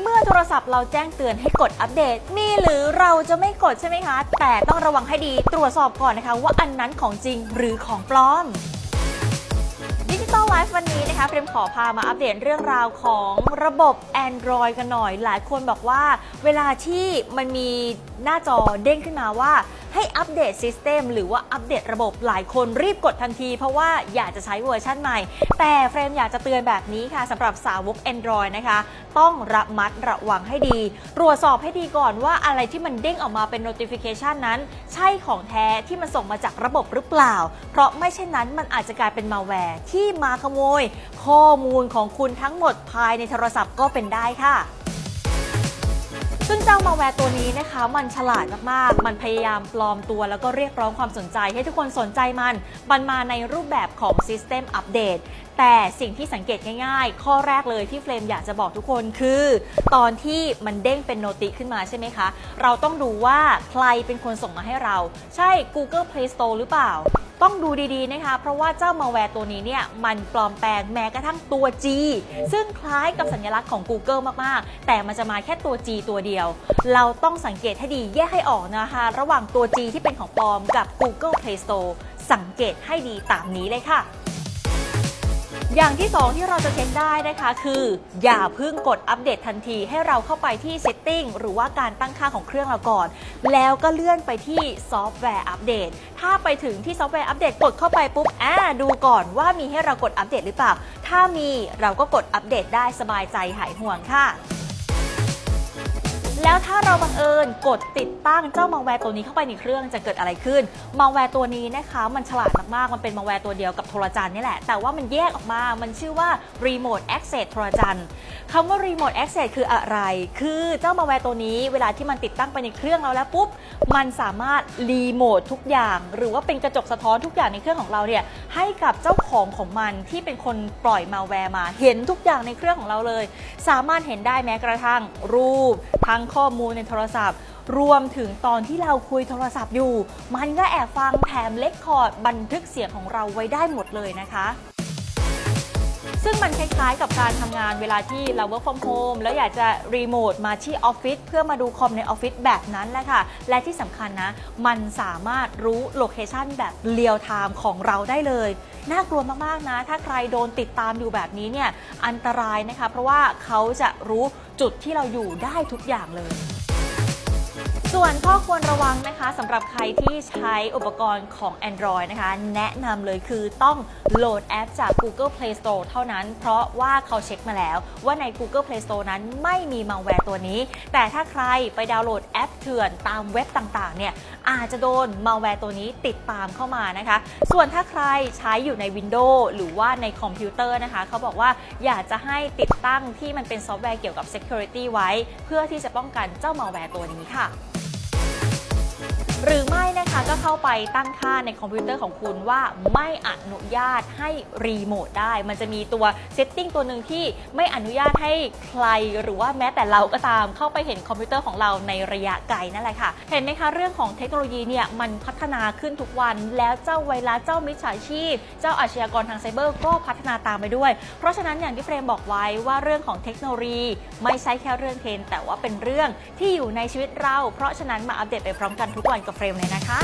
เมื่อโทรศัพท์เราแจ้งเตือนให้กดอัปเดต มีหรือเราจะไม่กดใช่ไหมคะ แต่ต้องระวังให้ดีตรวจสอบก่อนนะคะ ว่าอันนั้นของจริงหรือของปลอมดิจิตอลไลฟ์วันนี้นะคะเฟรมขอพามาอัปเดตเรื่องราวของระบบ Android กันหน่อย หลายคนบอกว่า เวลาที่มันมีหน้าจอเด้งขึ้นมาว่า ให้อัปเดตซิสเต็มหรือว่าอัปเดตระบบหลายคนรีบกดทันที เพราะว่าอยากจะใช้เวอร์ชันใหม่ แต่เฟรมอยากจะเตือนแบบนี้ค่ะสำหรับสาวก Android นะคะ ต้องระมัดระวังให้ดี ตรวจสอบให้ดีก่อนว่าอะไรที่มันเด้งออกมาเป็น notification นั้น ใช่ของแท้ที่มันส่งมาจากระบบหรือเปล่า เพราะไม่เช่นนั้นมันอาจจะกลายเป็นมาแวร์ที่มาขโมย ข้อมูลของคุณทั้งหมดภายในโทรศัพท์ก็เป็นได้ค่ะ ซึ่งเจ้ามาแวร์ตัวนี้นะคะ มันฉลาดมากๆ มันพยายามปลอมตัวแล้วก็เรียกร้องความสนใจให้ทุกคนสนใจมัน มันมาในรูปแบบของ System Update แต่สิ่งที่สังเกตง่ายๆ ข้อแรกเลยที่เฟรมอยากจะบอกทุกคนคือ ตอนที่มันเด้งเป็นโนติขึ้นมาใช่ไหมคะ เราต้องดูว่าใครเป็นคนส่งมาให้เรา ใช่ Google Play Store หรือเปล่า ต้องดูดีๆนะคะ เพราะว่าเจ้ามาแวร์ตัวนี้เนี่ยมันปลอมแปลงแม้กระทั่งตัว G ซึ่งคล้ายกับสัญลักษณ์ของ Google มากๆ แต่มันจะมาแค่ตัว G ตัวเดียว เราต้องสังเกตให้ดีแยกให้ออกนะคะ ระหว่างตัว G ที่เป็นของปลอมกับ Google Play Store สังเกตให้ดีตามนี้เลยค่ะ อย่างที่ 2 ที่เราจะเช็คได้นะคะคือ อย่าเพิ่งกดอัปเดตทันที ให้เราเข้าไปที่ Setting หรือว่าการตั้งค่าของเครื่องเราก่อน แล้วก็เลื่อนไปที่ซอฟต์แวร์อัปเดตถ้าไปถึงที่ซอฟต์แวร์อัปเดตกดเข้าไปปุ๊บอ่าดูก่อนว่ามีให้เรากดอัปเดตหรือเปล่า ถ้ามีเราก็กดอัปเดตได้สบายใจหายห่วงค่ะ แล้วถ้าเราบังเอิญกดติดตั้งเจ้ามังแวร์ตัวนี้เข้าไปในเครื่องจะเกิดอะไรขึ้น มังแวร์ตัวนี้นะคะมันฉลาดมากๆ มันเป็นมังแวร์ตัวเดียวกับโทรจันนี่แหละ แต่ว่ามันแยกออกมา มันชื่อว่า Remote Access โทรจัน คำว่า Remote Access คืออะไร คือเจ้ามังแวร์ตัวนี้เวลาที่มันติดตั้งไปในเครื่องเราแล้วปุ๊บ มันสามารถรีโมททุกอย่าง หรือว่าเป็นกระจกสะท้อนทุกอย่างในเครื่องของเราเนี่ยให้กับเจ้าของของมันที่เป็นคนปล่อยมาแวร์มา เห็นทุกอย่างในเครื่องของเราเลย สามารถเห็นได้แม้กระทั่งรูป ทั้งข้อมูลในโทรศัพท์รวมถึงตอนที่เราคุยโทรศัพท์อยู่ มันก็แอบฟังแถมเล็กคอร์ดบันทึกเสียงของเราไว้ได้หมดเลยนะคะ ซึ่งมันคล้ายๆกับการทำงานเวลาที่เรา work from home แล้วอยากจะรีโมทมาที่ออฟฟิศเพื่อมาดูคอมในออฟฟิศแบบนั้นแหละค่ะ และที่สำคัญนะ มันสามารถรู้โลเคชันแบบเรียลไทม์ของเราได้เลย น่ากลัวมากๆนะ ถ้าใครโดนติดตามอยู่แบบนี้เนี่ยอันตรายนะคะ เพราะว่าเขาจะรู้จุดที่เราอยู่ได้ทุกอย่างเลย ส่วนข้อควรระวังนะคะสำหรับใครที่ใช้อุปกรณ์ของ Android นะคะ แนะนำเลยคือต้องโหลดแอปจาก Google Play Store เท่านั้น เพราะว่าเขาเช็คมาแล้ว ว่าใน Google Play Store นั้นไม่มีมังแวร์ตัวนี้ แต่ถ้าใครไปดาวน์โหลดแอปเถื่อนตามเว็บต่างๆ เนี่ยอาจจะโดนมังแวร์ตัวนี้ติดตามเข้ามานะคะ ส่วนถ้าใครใช้อยู่ใน Windows หรือว่าในคอมพิวเตอร์นะคะ เขาบอกว่าอยากจะให้ติดตั้งที่มันเป็นซอฟต์แวร์เกี่ยวกับ Security ไว้ เพื่อที่จะป้องกันเจ้ามังแวร์ตัวนี้ค่ะ หรือไม่นะคะ ก็เข้าไปตั้งค่าในคอมพิวเตอร์ของคุณว่าไม่อนุญาตให้รีโมทได้ มันจะมีตัวเซตติ้งตัวหนึ่งที่ไม่อนุญาตให้ใครหรือว่าแม้แต่เราก็ตามเข้าไปเห็นคอมพิวเตอร์ของเราในระยะไกลนั่นแหละค่ะ เห็นไหมคะเรื่องของเทคโนโลยีเนี่ยมันพัฒนาขึ้นทุกวันแล้วเจ้าไวรัสเจ้ามิจฉาชีพ เจ้าอาชญากรทางไซเบอร์ก็พัฒนาตามไปด้วย เพราะฉะนั้นอย่างที่เฟรมบอกไว้ว่าเรื่องของเทคโนโลยี ไม่ใช่แค่เรื่องเทรนแต่ว่าเป็นเรื่องที่อยู่ในชีวิตเรา เพราะฉะนั้นมาอัปเดตไปพร้อมกันทุกวันกับเฟรมเลยนะคะ